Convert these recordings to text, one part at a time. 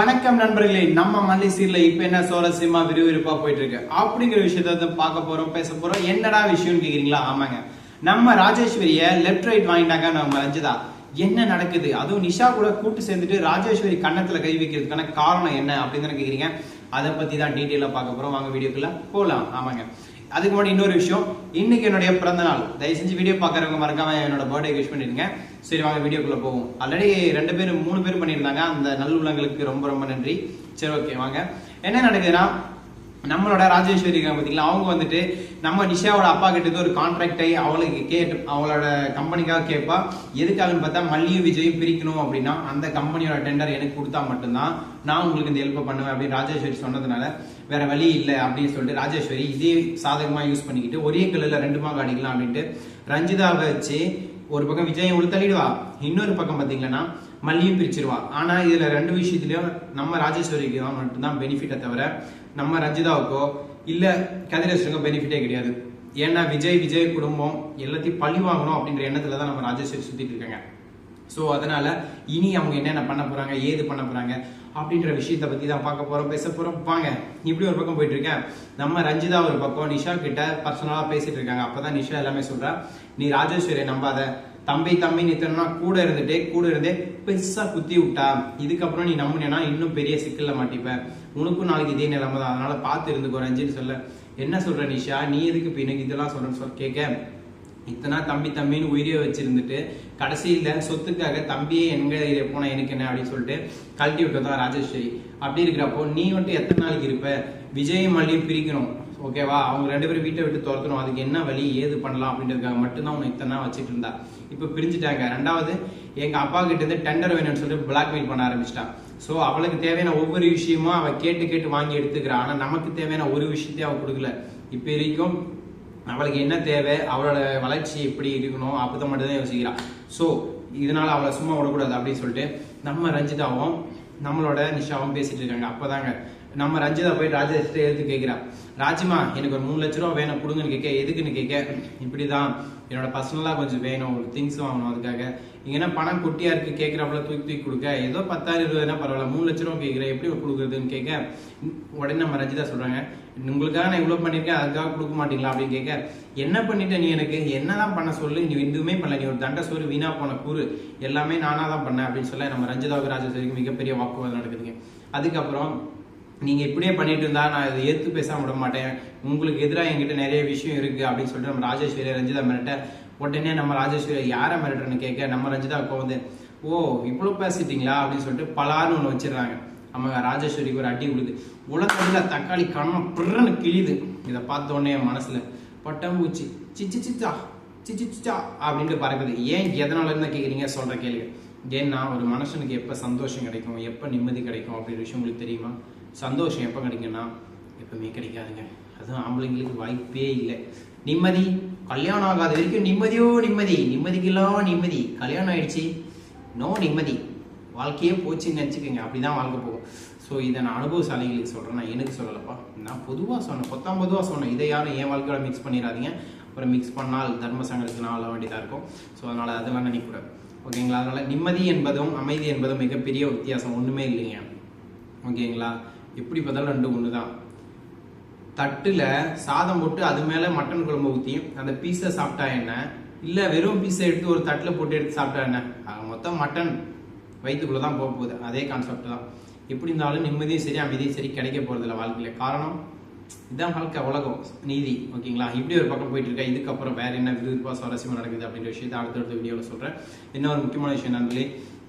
வணக்கம் நண்பர்களே நம்ம மல்லி சீர்ல இப்ப என்ன சுவாரஸ்யமா விறுவிறுப்பா போயிட்டு இருக்கு அப்படிங்கிற விஷயத்த வந்து பார்க்க போறோம் பேச போறோம். என்னடா விஷயம்னு கேக்குறீங்களா? ஆமாங்க. நம்ம ராஜேஸ்வரிய லெஃப்ட் ரைட் வாங்கிட்டாங்க நம்ம ரஞ்சிதா என்ன நடக்குது? அதுவும் நிஷா கூட கூட்டு சேர்ந்துட்டு ராஜேஸ்வரி கன்னத்துல கை வைக்கிறதுக்கான காரணம் என்ன அப்படின்னு கேக்குறீங்க. அதை பத்தி தான் டீட்டெயிலா பார்க்க போறோம். வாங்க வீடியோக்குள்ள போலாம். ஆமாங்க. அதுக்கு முன்னாடி இன்னொரு விஷயம். இன்னைக்கு என்னுடைய பிறந்த நாள். தயவு செஞ்சு வீடியோ பார்க்குறவங்க மறக்காம என்னோட பர்த்டே விஷ் பண்ணிருங்க சரி வாங்க வீடியோக்குள்ள போவோம். ஆல்ரெடி ரெண்டு பேரும் மூணு பேர் பண்ணியிருந்தாங்க. அந்த நல்லுள்ளங்களுக்கு ரொம்ப ரொம்ப நன்றி. சரி ஓகே வாங்க. என்ன நடக்குதுன்னா நம்மளோட ராஜேஸ்வரி இருக்காங்க பார்த்தீங்களா அவங்க வந்துட்டு நம்ம நிஷாவோட அப்பா கிட்ட ஒரு கான்ட்ராக்டை அவளுக்கு கேட்டு அவளோட கம்பெனிக்காக கேட்பா எதுக்காகன்னு பார்த்தா மல்லியும் விஜயும் பிரிக்கணும் அப்படின்னா அந்த கம்பெனியோட டெண்டர் எனக்கு கொடுத்தா மட்டும்தான் நான் உங்களுக்கு இந்த ஹெல்ப் பண்ணுவேன் அப்படின்னு ராஜேஸ்வரி சொன்னதுனால வேற வழி இல்லை அப்படின்னு சொல்லிட்டு ராஜேஸ்வரி இதே சாதகமாக யூஸ் பண்ணிக்கிட்டு ஒரே கல்லில் ரெண்டு மாங்க அடிக்கலாம் அப்படின்ட்டு ரஞ்சிதாவை வச்சு ஒரு பக்கம் விஜயம் உள்ள தள்ளிடுவா. இன்னொரு பக்கம் பார்த்தீங்கன்னா மல்லியும் பிரிச்சிருவா. ஆனா இதுல ரெண்டு விஷயத்துலையும் நம்ம ராஜேஸ்வரிக்கு தான் மட்டும்தான் பெனிஃபிட்டை தவிர நம்ம ரஞ்சிதாவுக்கோ இல்ல கதிரேஸ்வருக்கோ பெனிஃபிட்டே கிடையாது. ஏன்னா விஜய் விஜய் குடும்பம் எல்லாத்தையும் பழி வாங்கணும் அப்படின்ற எண்ணத்துல தான் நம்ம ராஜேஸ்வரி சுத்திட்டு இருக்காங்க. ஸோ அதனால இனி அவங்க என்னென்ன பண்ண போறாங்க ஏது பண்ண போறாங்க அப்படின்ற விஷயத்த பத்தி தான் பார்க்க போறோம் பேச போறோம். வாங்க இப்படி ஒரு பக்கம் போயிட்டு இருக்கேன். நம்ம ரஞ்சிதா ஒரு பக்கம் நிஷா கிட்ட பர்சனலா பேசிட்டு இருக்காங்க. அப்பதான் நிஷா எல்லாமே சொல்றா நீ ராஜேஸ்வரியை நம்பாத. தம்பி தம்பி நித்தனா கூட இருந்துட்டே கூட இருந்தே பெருசா குத்தி விட்டா இதுக்கப்புறம் நீ நம்பினா இன்னும் பெரிய சிக்கல்ல மாட்டிப்ப. உனக்கும் நாளைக்கு இதே நிலைமை தான். அதனால பார்த்து இருந்துக்கோ ரஞ்சின்னு சொல்ல. என்ன சொல்ற நிஷா? நீ எதுக்கு இப்ப எனக்கு இதெல்லாம் சொல்றேன்னு சொல்ல கேட்க. இத்தனை தம்பி தம்பின்னு உயிரியை வச்சிருந்துட்டு கடைசியில சொத்துக்காக தம்பியே எங்க போன எனக்கு என்ன அப்படின்னு சொல்லிட்டு கழட்டி விட்டதான் ராஜேஸ்வரி. அப்படி இருக்கிறப்போ நீ வந்துட்டு எத்தனை நாளைக்கு இருப்ப? விஜயும் மல்லியும் பிரிக்கணும். ஓகேவா அவங்க ரெண்டு பேரும் வீட்டை விட்டு துரத்தணும் அதுக்கு என்ன வழி? ஏது பண்ணலாம்? அப்படின்றதுக்காக மட்டும்தான் உனக்கு இத்தனை வச்சுட்டு இருந்தா. இப்போ பிரிஞ்சுட்டாங்க. ரெண்டாவது எங்க அப்பா கிட்ட இருந்து டெண்டர் வேணும்னு சொல்லிட்டு பிளாக்மெயில் பண்ண ஆரம்பிச்சிட்டான் ஸோ அவளுக்கு தேவையான ஒவ்வொரு விஷயமும் அவ கேட்டு கேட்டு வாங்கி எடுத்துக்கிறான் ஆனா நமக்கு தேவையான ஒரு விஷயத்தையும் அவள் கொடுக்கல. இப்போ வரைக்கும் அவளுக்கு என்ன தேவை? அவளோட வளர்ச்சி எப்படி இருக்கணும்? அப்பதான் மட்டும் தான் ஸோ இதனால அவளை சும்மா விடக்கூடாது அப்படின்னு சொல்லிட்டு நம்ம ரஞ்சிதாவும் நம்மளோட நிஷாவும் பேசிட்டு இருக்காங்க. அப்பதாங்க. நம்ம ரஞ்சிதா போய் ராஜேஷ்கிட்ட எடுத்து கேட்கிறா ராஜிமா எனக்கு ஒரு மூணு லட்ச ரூபா வேணும் கொடுங்கன்னு கேட்க எதுக்குன்னு கேட்க? இப்படிதான். என்னோட பர்சனலா கொஞ்சம் வேணும் ஒரு திங்ஸ் வாங்கணும் அதுக்காக. இங்கன்னா பணம் குட்டியா இருக்கு கேட்கறப்பல தூக்கி தூக்கி கொடுக்க? ஏதோ பத்தாயிரம் இருபதுனா பரவாயில்ல மூணு லட்ச ரூபா கேட்கிறேன் எப்படி கொடுக்குறதுன்னு கேட்க? உடனே நம்ம ரஞ்சிதா சொல்றாங்க உங்களுக்காக நான் இவ்வளவு பண்ணிருக்கேன் அதுக்காக கொடுக்க மாட்டீங்களா? அப்படின்னு கேட்க என்ன பண்ணிட்ட நீ எனக்கு? என்னதான் பண்ண சொல்லு நீ எதுவுமே பண்ணல நீ ஒரு தண்டை சோறு வீணா போன கூறு. எல்லாமே நானா தான் பண்ணேன் அப்படின்னு சொல்ல நம்ம ரஞ்சிதாவுக்கு ராஜேஸ்வரிக்கு மிகப்பெரிய வாக்குவாதம் நடக்குதுங்க. அதுக்கப்புறம் நீங்கள் இப்படியே பண்ணிட்டு இருந்தா நான் இதை ஏற்று பேசாம விட மாட்டேன். உங்களுக்கு எதிராக என்கிட்ட நிறைய விஷயம் இருக்குது அப்படின்னு சொல்லிட்டு நம்ம ராஜேஸ்வரி ரஞ்சிதா மிரட்ட உடனே நம்ம ராஜேஸ்வரி யாரை மிரட்டுறன்னு கேட்க? நம்ம ரஞ்சிதா இப்போ வந்து ஓ இவ்வளோ பேசிட்டீங்களா? அப்படின்னு சொல்லிட்டு பலான்னு ஒன்று வச்சிடுறாங்க. நம்ம ராஜேஸ்வரிக்கு ஒரு அடி கொடுக்குது உலகத்தில் தக்காளி கண்ணம் பிறன்னு கிழியுது. இதை பார்த்தோன்னே என் மனசில் பட்டம் பூச்சி சிச்சி சிச்சா சிச்சி சிச்சா அப்படின்ட்டு பறக்குது. ஏன் எதனால இருந்தால் கேட்குறீங்க சொல்கிற கேள்வி. ஏன்னா ஒரு மனுஷனுக்கு எப்போ சந்தோஷம் கிடைக்கும்? எப்போ நிம்மதி கிடைக்கும்? அப்படின்ற விஷயம் உங்களுக்கு தெரியுமா? சந்தோஷம் எப்போ கிடைக்குன்னா எப்பவுமே கிடைக்காதுங்க. அதுவும் ஆம்பளைங்களுக்கு வாய்ப்பே இல்லை. நிம்மதி கல்யாணம் ஆகாத வரைக்கும் நிம்மதியோ நிம்மதி. நிம்மதிக்கெல்லாம் நிம்மதி. கல்யாணம் ஆயிடுச்சு நோ நிம்மதி. வாழ்க்கையே போச்சுன்னு நினச்சிக்கோங்க. அப்படிதான் வாழ்க்கை போகும். ஸோ இதை நான் அனுபவசாலிகளுக்கு சொல்கிறேன் நான் எனக்கு சொல்லலப்பா. நான் பொதுவாக சொன்னேன். பொத்தாம் பொதுவாக சொன்னேன். இதை யாரும் என் வாழ்க்கையோட மிக்ஸ் பண்ணிடாதீங்க. அப்புறம் மிக்ஸ் பண்ணால் தர்ம சங்கடத்துக்கு நான் ஆள வேண்டியதாக இருக்கும். ஸோ அதனால் அதெல்லாம் நினைக்கக்கூடாது ஓகேங்களா அதனால் நிம்மதி என்பதும் அமைதி என்பதும் மிகப்பெரிய வித்தியாசம். ஒன்றுமே இல்லைங்க. ஓகேங்களா எப்படி பார்த்தாலும் ரெண்டு ஒன்று தான் தட்டில் சாதம் போட்டு அது மேலே மட்டன் குழம்பு ஊற்றி அந்த பீஸை சாப்பிட்டா என்ன? இல்லை வெறும் பீஸை எடுத்து ஒரு தட்டில் போட்டு எடுத்து சாப்பிட்டா என்ன? ஆக மொத்தம் மட்டன் வயிற்றுக்குள்ளே தான் போக போகுது. அதே கான்செப்ட் தான். எப்படி இருந்தாலும் நிம்மதியும் சரி அமைதியும் சரி கிடைக்க போகிறதில்ல இல்லை காரணம் இதான் வாழ்க்கை உலகம் நீதி. ஓகேங்களா? இப்படி ஒரு பக்கம் போயிட்டு இருக்கா இதுக்கப்புறம் வேற என்ன விருப்பா சுவாரஸ்யமாக நடக்குது அப்படின்ற விஷயத்தை அடுத்தடுத்த வீடியோவில் சொல்கிறேன் இன்னொரு முக்கியமான விஷயம் நண்பர்களே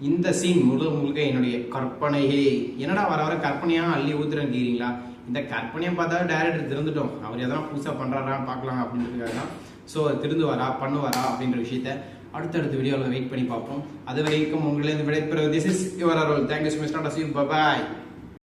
இந்த சீன் முழு முழுக்க என்னுடைய கற்பனையே. என்னடா வர வர கற்பனையா அள்ளி ஊத்துறங்கிறீங்களா? இந்த கற்பனையை பார்த்தா டேரக்டர் திருந்துட்டோம். அவர் எதனா புதுசாக பண்ணுறாரா பார்க்கலாம் அப்படின்றதுக்காக தான். ஸோ திருந்து வரா பண்ணுவாரா அப்படின்ற விஷயத்த அடுத்தடுத்த வீடியோவில் வெயிட் பண்ணி பார்ப்போம். அது வரைக்கும் உங்களிருந்து விடைபெறுவது this is your role thank you so much tata see bye